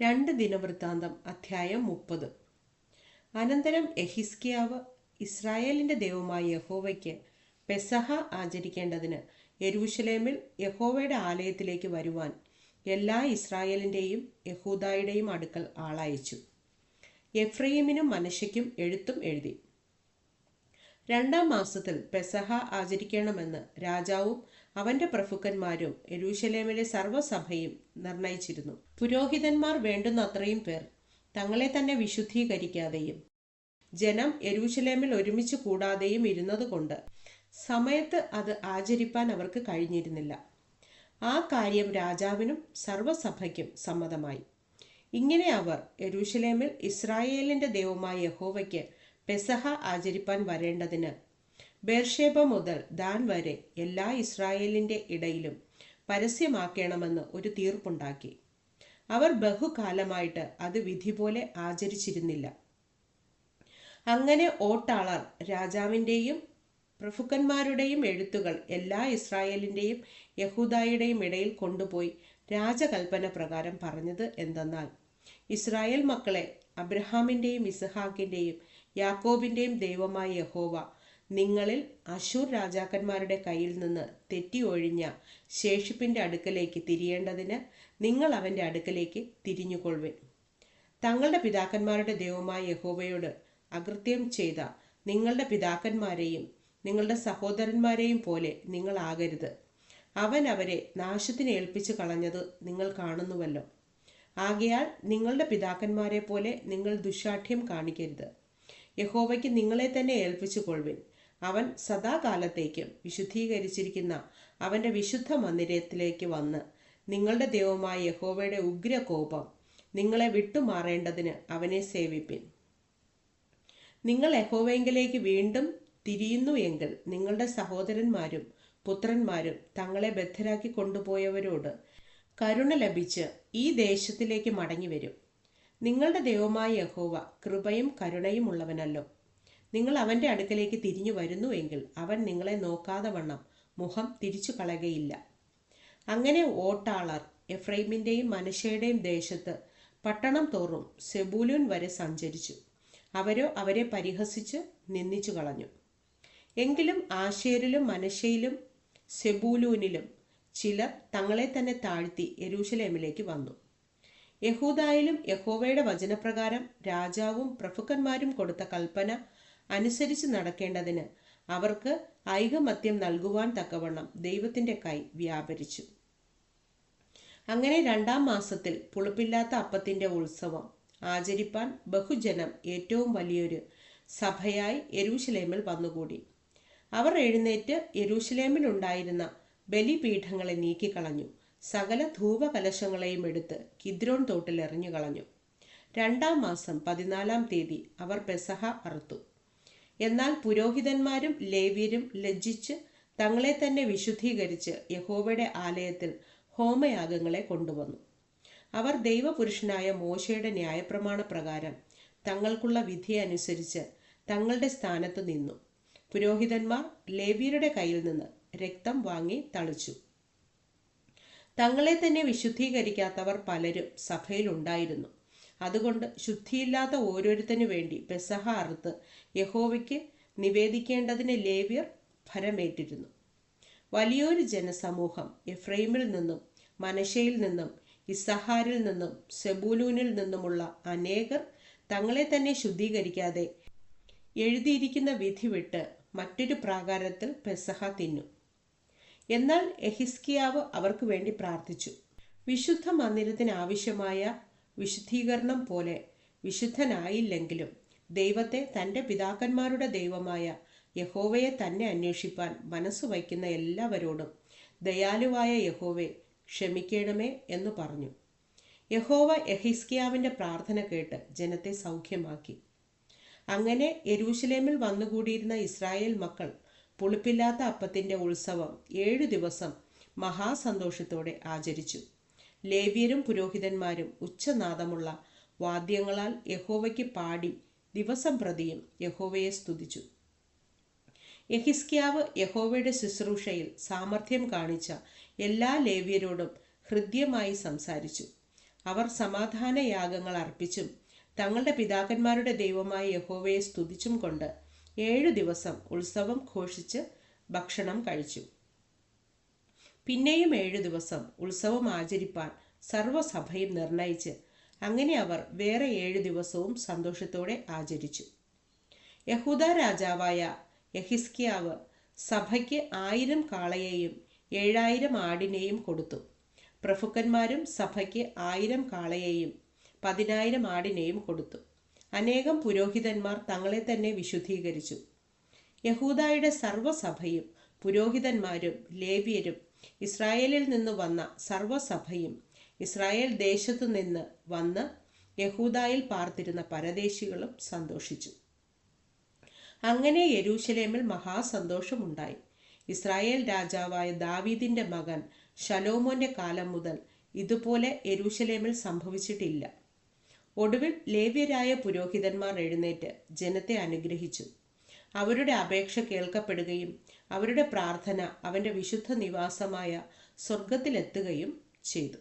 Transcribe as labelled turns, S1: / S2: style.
S1: രണ്ട് ദിനവൃത്താന്തം അധ്യായം മുപ്പത്. അനന്തരം എഹിസ്കിയാവ് ഇസ്രായേലിന്റെ ദൈവമായ യഹോവയ്ക്ക് പെസഹ ആചരിക്കേണ്ടതിന് യെരൂശലേമിൽ യഹോവയുടെ ആലയത്തിലേക്ക് വരുവാൻ എല്ലാ ഇസ്രായേലിന്റെയും യഹൂദായുടെയും അടുക്കൽ ആളയച്ചു. എഫ്രൈമിനും മനശയ്ക്കും എഴുത്തും എഴുതി. രണ്ടാം മാസത്തിൽ പെസഹ ആചരിക്കണമെന്ന് രാജാവും അവന്റെ പ്രഭുക്കന്മാരും യെരൂശലേമിലെ സർവസഭയും നിർണയിച്ചിരുന്നു. പുരോഹിതന്മാർ വേണ്ടുന്ന അത്രയും പേർ തങ്ങളെ തന്നെ വിശുദ്ധീകരിക്കാതെയും ജനം യെരൂശലേമിൽ ഒരുമിച്ച് കൂടാതെയും ഇരുന്നതുകൊണ്ട് സമയത്ത് അത് ആചരിപ്പാൻ അവർക്ക് കഴിഞ്ഞിരുന്നില്ല. ആ കാര്യം രാജാവിനും സർവസഭയ്ക്കും സമ്മതമായി. ഇങ്ങനെ അവർ യെരൂശലേമിൽ ഇസ്രായേലിന്റെ ദൈവമായ യഹോവയ്ക്ക് പെസഹ ആചരിപ്പാൻ വരേണ്ടതിന്. ബേർഷേബ മുതൽ ദാൻ വരെ എല്ലാ ഇസ്രായേലിന്റെ ഇടയിലും പരസ്യമാക്കണമെന്ന് ഒരു തീർപ്പുണ്ടാക്കി. അവർ ബഹുകാലമായിട്ട് അത് വിധി പോലെ ആചരിച്ചിരുന്നില്ല. അങ്ങനെ ഓട്ടാളർ രാജാവിന്റെയും പ്രഭുക്കന്മാരുടെയും എഴുത്തുകൾ എല്ലാ ഇസ്രായേലിന്റെയും യഹൂദായുടെയും ഇടയിൽ കൊണ്ടുപോയി രാജകൽപ്പന പ്രകാരം പറഞ്ഞത് എന്തെന്നാൽ ഇസ്രായേൽ മക്കളെ അബ്രഹാമിന്റെയും ഇസഹാക്കിന്റെയും യാക്കോബിന്റെയും ദൈവമായ യഹോവ നിങ്ങളിൽ അശൂർ രാജാക്കന്മാരുടെ കയ്യിൽ നിന്ന് തെറ്റി ഒഴിഞ്ഞ ശേഷിപ്പിന്റെ അടുക്കലേക്ക് തിരിയേണ്ടതിന് നിങ്ങൾ അവന്റെ അടുക്കലേക്ക് തിരിഞ്ഞുകൊള്ളുവിൻ. തങ്ങളുടെ പിതാക്കന്മാരുടെ ദൈവമായ യഹോവയോട് അകൃത്യം ചെയ്ത നിങ്ങളുടെ പിതാക്കന്മാരെയും നിങ്ങളുടെ സഹോദരന്മാരെയും പോലെ നിങ്ങൾ ആകരുത്. അവൻ അവരെ നാശത്തിന് ഏൽപ്പിച്ചു കളഞ്ഞത് നിങ്ങൾ കാണുന്നുവല്ലോ. ആകയാൽ നിങ്ങളുടെ പിതാക്കന്മാരെ പോലെ നിങ്ങൾ ദുശാഠ്യം കാണിക്കരുത്. യഹോവയ്ക്ക് നിങ്ങളെ തന്നെ ഏൽപ്പിച്ചു കൊള്ളുവിൻ അവൻ സദാകാലത്തേക്കും വിശുദ്ധീകരിച്ചിരിക്കുന്ന അവന്റെ വിശുദ്ധ മന്ദിരത്തിലേക്ക് വന്ന് നിങ്ങളുടെ ദൈവമായ യഹോവയുടെ ഉഗ്രകോപം നിങ്ങളെ വിട്ടുമാറേണ്ടതിന് അവനെ സേവിപ്പിൻ. നിങ്ങൾ യഹോവയെങ്കിലേക്ക് വീണ്ടും തിരിയുന്നു എങ്കിൽ നിങ്ങളുടെ സഹോദരന്മാരും പുത്രന്മാരും തങ്ങളെ ബദ്ധരാക്കി കൊണ്ടുപോയവരോട് കരുണ ലഭിച്ച് ഈ ദേശത്തിലേക്ക് മടങ്ങി വരും നിങ്ങളുടെ ദൈവമായ യഹോവ കൃപയും കരുണയും ഉള്ളവനല്ലോ. നിങ്ങൾ അവന്റെ അടുക്കലേക്ക് തിരിഞ്ഞു വരുന്നു എങ്കിൽ അവൻ നിങ്ങളെ നോക്കാതെ വണ്ണം മുഖം തിരിച്ചു കളകയില്ല അങ്ങനെ ഓട്ടാളർ എഫ്രൈമിന്റെയും മനുഷ്യയുടെയും ദേശത്ത് പട്ടണം തോറും സെബൂലൂൻ വരെ സഞ്ചരിച്ചു. അവരോ അവരെ പരിഹസിച്ച് നിന്ദിച്ചു കളഞ്ഞു. എങ്കിലും ആശേരിലും മനുഷ്യയിലും സെബൂലൂനിലും ചിലർ തങ്ങളെ തന്നെ താഴ്ത്തി എരൂശലേമിലേക്ക് വന്നു. യഹൂദായിലും യഹോവയുടെ വചനപ്രകാരം രാജാവും പ്രഭുക്കന്മാരും കൊടുത്ത കൽപ്പന അനുസരിച്ച് നടക്കേണ്ടതിന് അവർക്ക് ഐകമത്യം നൽകുവാൻ തക്കവണ്ണം ദൈവത്തിന്റെ കൈ വ്യാപരിച്ചു. അങ്ങനെ രണ്ടാം മാസത്തിൽ പുളിപ്പില്ലാത്ത അപ്പത്തിന്റെ ഉത്സവം ആചരിപ്പാൻ ബഹുജനം ഏറ്റവും വലിയൊരു സഭയായി യെരൂശലേമിൽ വന്നുകൂടി. അവർ എഴുന്നേറ്റ് യെരൂശലേമിൽ ഉണ്ടായിരുന്ന ബലിപീഠങ്ങളെ നീക്കിക്കളഞ്ഞു. സകല ധൂപകലശങ്ങളെയും എടുത്ത് കിദ്രോൺ തോട്ടിൽ എറിഞ്ഞു കളഞ്ഞു രണ്ടാം മാസം പതിനാലാം തീയതി അവർ പെസഹ അറുത്തു. എന്നാൽ പുരോഹിതന്മാരും ലേവ്യരും ലജ്ജിച്ച് തങ്ങളെ തന്നെ വിശുദ്ധീകരിച്ച് യഹോവയുടെ ആലയത്തിൽ ഹോമയാഗങ്ങളെ കൊണ്ടുവന്നു. അവർ ദൈവപുരുഷനായ മോശയുടെ ന്യായപ്രമാണ പ്രകാരം തങ്ങൾക്കുള്ള വിധി അനുസരിച്ച് തങ്ങളുടെ സ്ഥാനത്ത് നിന്നു. പുരോഹിതന്മാർ ലേവ്യരുടെ കയ്യിൽ നിന്ന് രക്തം വാങ്ങി തളിച്ചു. തങ്ങളെ തന്നെ വിശുദ്ധീകരിക്കാത്തവർ പലരും സഭയിൽ ഉണ്ടായിരുന്നു അതുകൊണ്ട് ശുദ്ധിയില്ലാത്ത ഓരോരുത്തനു വേണ്ടി പെസഹ അറുത്ത് യഹോവയ്ക്ക് നിവേദിക്കേണ്ടതിന് ലേവ്യർ ഭരമേറ്റിരുന്നു. വലിയൊരു ജനസമൂഹം എഫ്രൈമിൽ നിന്നും മനശയിൽ നിന്നും ഇസഹാരിൽ നിന്നും സെബൂലൂനിൽ നിന്നുമുള്ള അനേകർ തങ്ങളെ തന്നെ ശുദ്ധീകരിക്കാതെ എഴുതിയിരിക്കുന്ന വിധി വിട്ട് മറ്റൊരു പ്രാകാരത്തിൽ പെസഹ തിന്നു. എന്നാൽ എഹിസ്കിയാവ് അവർക്ക് വേണ്ടി പ്രാർത്ഥിച്ചു. വിശുദ്ധ മന്ദിരത്തിന് ആവശ്യമായ വിശുദ്ധീകരണം പോലെ വിശുദ്ധനായില്ലെങ്കിലും ദൈവത്തെ തന്റെ പിതാക്കന്മാരുടെ ദൈവമായ യഹോവയെ തന്നെ അന്വേഷിപ്പാൻ മനസ്സ് വയ്ക്കുന്ന എല്ലാവരോടും ദയാലുവായ യഹോവെ ക്ഷമിക്കണമേ എന്ന് പറഞ്ഞു. യഹോവ എഹിസ്കിയാവിന്റെ പ്രാർത്ഥന കേട്ട് ജനത്തെ സൗഖ്യമാക്കി. അങ്ങനെ യെരൂശലേമിൽ വന്നുകൂടിയിരുന്ന ഇസ്രായേൽ മക്കൾ പുളിപ്പില്ലാത്ത അപ്പത്തിന്റെ ഉത്സവം ഏഴു ദിവസം മഹാസന്തോഷത്തോടെ ആചരിച്ചു. ലേവ്യരും പുരോഹിതന്മാരും ഉച്ചനാദമുള്ള വാദ്യങ്ങളാൽ യഹോവയ്ക്ക് പാടി ദിവസം പ്രതിയും യഹോവയെ സ്തുതിച്ചു. യഹിസ്ക്യാവ് യഹോവയുടെ ശുശ്രൂഷയിൽ സാമർഥ്യം കാണിച്ച എല്ലാ ലേവ്യരോടും ഹൃദ്യമായി സംസാരിച്ചു. അവർ സമാധാന യാഗങ്ങൾ അർപ്പിച്ചും തങ്ങളുടെ പിതാക്കന്മാരുടെ ദൈവമായ യഹോവയെ സ്തുതിച്ചും കൊണ്ട് ഏഴു ദിവസം ഉത്സവം ഘോഷിച്ച് ഭക്ഷണം കഴിച്ചു. പിന്നെയും ഏഴു ദിവസം ഉത്സവം ആചരിപ്പാൻ സർവസഭയും നിർണയിച്ച് അങ്ങനെ അവർ വേറെ ഏഴു ദിവസവും സന്തോഷത്തോടെ ആചരിച്ചു. യഹൂദ രാജാവായ യഹിസ്കിയാവ് സഭയ്ക്ക് ആയിരം കാളയെയും ഏഴായിരം ആടിനെയും കൊടുത്തു. പ്രഭുക്കന്മാരും സഭയ്ക്ക് ആയിരം കാളയെയും പതിനായിരം ആടിനെയും കൊടുത്തു. അനേകം പുരോഹിതന്മാർ തങ്ങളെ തന്നെ വിശുദ്ധീകരിച്ചു. യഹൂദായുടെ സർവസഭയും പുരോഹിതന്മാരും ലേവ്യരും ഇസ്രായേലിൽ നിന്ന് വന്ന സർവസഭയും ഇസ്രായേൽ ദേശത്തു നിന്ന് വന്ന് യഹൂദായിൽ പാർത്തിരുന്ന പരദേശികളും സന്തോഷിച്ചു. അങ്ങനെ യെരൂശലേമിൽ മഹാസന്തോഷമുണ്ടായി. ഇസ്രായേൽ രാജാവായ ദാവീദിന്റെ മകൻ ഷലോമോന്റെ കാലം മുതൽ ഇതുപോലെ യെരൂശലേമിൽ സംഭവിച്ചിട്ടില്ല. ഒടുവിൽ ലേവ്യരായ പുരോഹിതന്മാർ എഴുന്നേറ്റ് ജനത്തെ അനുഗ്രഹിച്ചു. അവരുടെ അപേക്ഷ കേൾക്കപ്പെടുകയും അവരുടെ പ്രാർത്ഥന അവന്റെ വിശുദ്ധ നിവാസമായ സ്വർഗത്തിലെത്തുകയും ചെയ്തു.